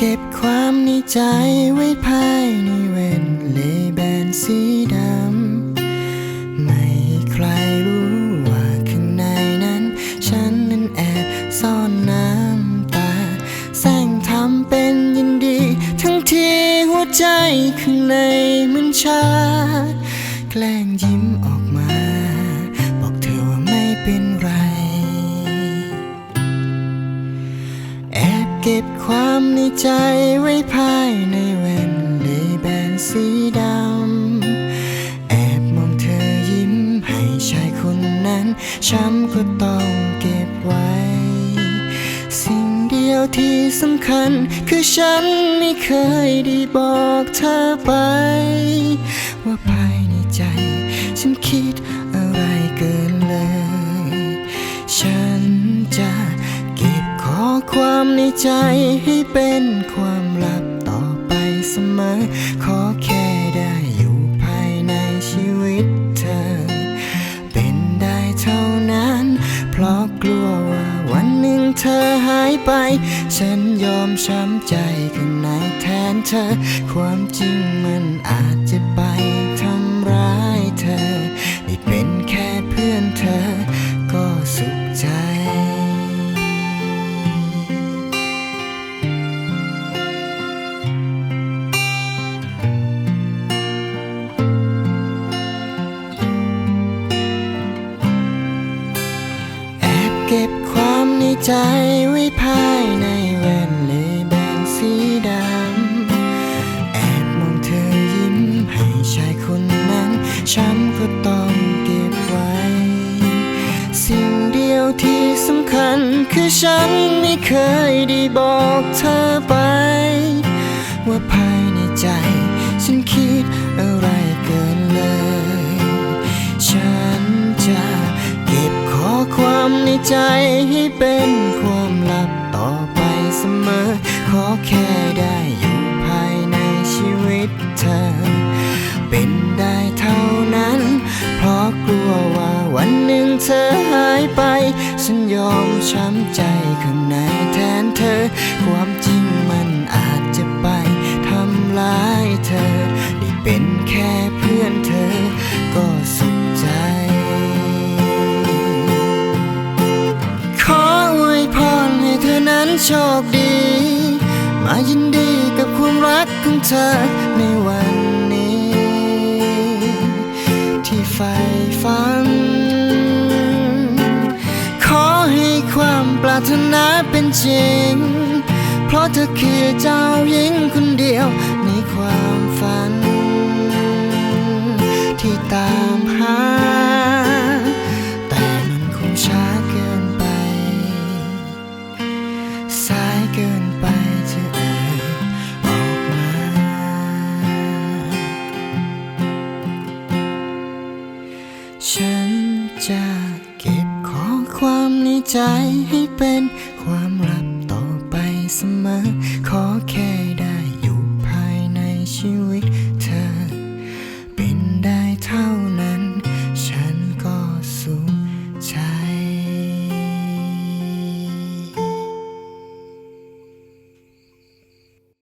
เก็บความในใจไว้ภายในเว้นเลแบนสีดำ ไม่ให้ใครรู้ว่าข้างในนั้น ฉันนั้นแอบซ่อนน้ำตา แสร้งทำเป็นยินดี ทั้งที่หัวใจข้างในมันชา แกล้งยิ้มออก เก็บความในใจไว้ภายในแว่นเลแบนสีดำ แอบมองเธอยิ้มให้ชายคนนั้น ช้ำก็ต้องเก็บไว้ สิ่งเดียวที่สำคัญ คือฉันไม่เคยได้บอกเธอไป ว่าภายในใจ ฉันคิดอะไรเกินเลย ฉันจะ ความในใจให้เป็นความลับต่อไปเสมอ ขอแค่ได้อยู่ภายในชีวิตเธอ เป็นได้เท่านั้น เพราะกลัวว่าวันหนึ่งเธอหายไป ฉันยอมช้ำใจข้างในแทนเธอ ความจริงมันอาจจะไปทำร้ายเธอได้เป็นแค่เพื่อนเธอ ก็สุขใจ ก็บความในใจไว้ภายในแว่นเลแบนสีดำ แอบมองเธอยิ้มให้ชายคนนั้น ฉันก็ต้องเก็บไว้ สิ่งเดียวที่สำคัญคือฉันไม่เคยได้บอกเธอไป ว่าภาย ใจให้เป็นความลับต่อไปเสมอ ขอแค่ได้อยู่ภายในชีวิตเธอ เป็นได้เท่านั้น เพราะกลัวว่าวันหนึ่งเธอหายไป ฉันยอมช้ำใจข้างในแทนเธอความจริง โชคดี มายินดีกับความรักของเธอในวันนี้ ที่ใฝ่ฝัน ขอให้ความปรารถนาเป็นจริง เพราะเธอคือเจ้าหญิงคนเดียวในความฝัน ใจให้เป็นความลับต่อไปเสมอ ขอแค่ได้